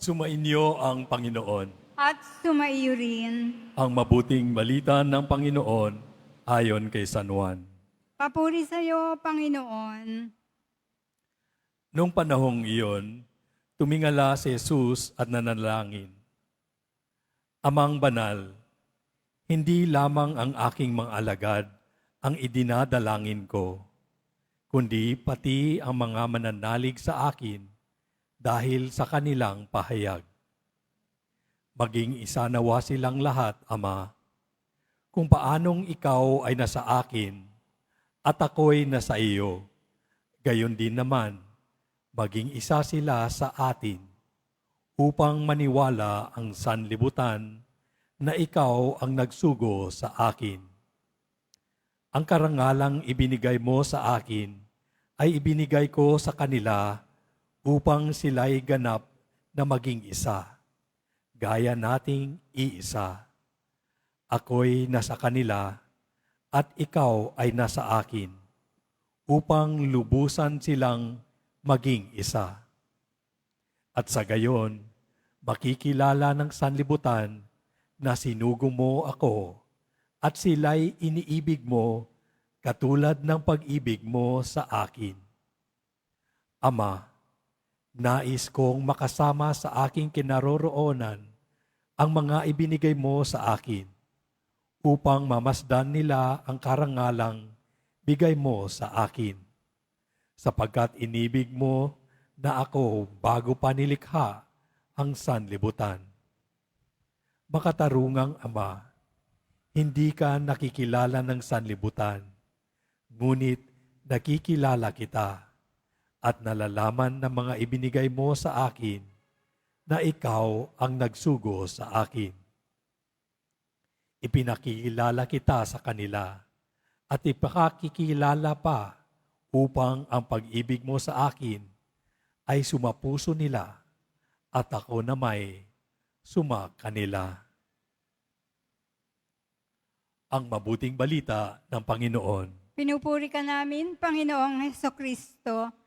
Sumainyo ang Panginoon. at sumaiyo rin. Ang mabuting balita ng Panginoon ayon kay San Juan. Papuri sa iyo, Panginoon. Noong panahong iyon, tumingala si Jesus at nanalangin. Amang banal, hindi lamang ang aking mga alagad ang idinadalangin ko, kundi pati ang mga mananalig sa akin dahil sa kanilang pahayag. Maging isa nawa silang lahat, Ama, kung paanong ikaw ay nasa akin at ako'y nasa iyo, gayon din naman, maging isa sila sa atin upang maniwala ang sanlibutan na ikaw ang nagsugo sa akin. Ang karangalang ibinigay mo sa akin ay ibinigay ko sa kanila upang sila'y ganap na maging isa, gaya nating iisa. Ako'y nasa kanila at ikaw ay nasa akin upang lubusan silang maging isa. At sa gayon, makikilala ng sanlibutan na sinugo mo ako at sila'y iniibig mo katulad ng pag-ibig mo sa akin. Ama, nais kong makasama sa aking kinaroroonan ang mga ibinigay mo sa akin upang mamasdan nila ang karangalang bigay mo sa akin. Sapagkat inibig mo na ako bago pa nilikha ang sanlibutan. Makatarungang Ama, hindi ka nakikilala ng sanlibutan, ngunit nakikilala kita at nalalaman ng mga ibinigay mo sa akin na ikaw ang nagsugo sa akin. Ipinakilala kita sa kanila at ipakakikilala pa upang ang pag-ibig mo sa akin ay sumapuso nila at ako na may suma kanila. Ang mabuting balita ng Panginoon. Pinupuri ka namin, Panginoong Heso Kristo.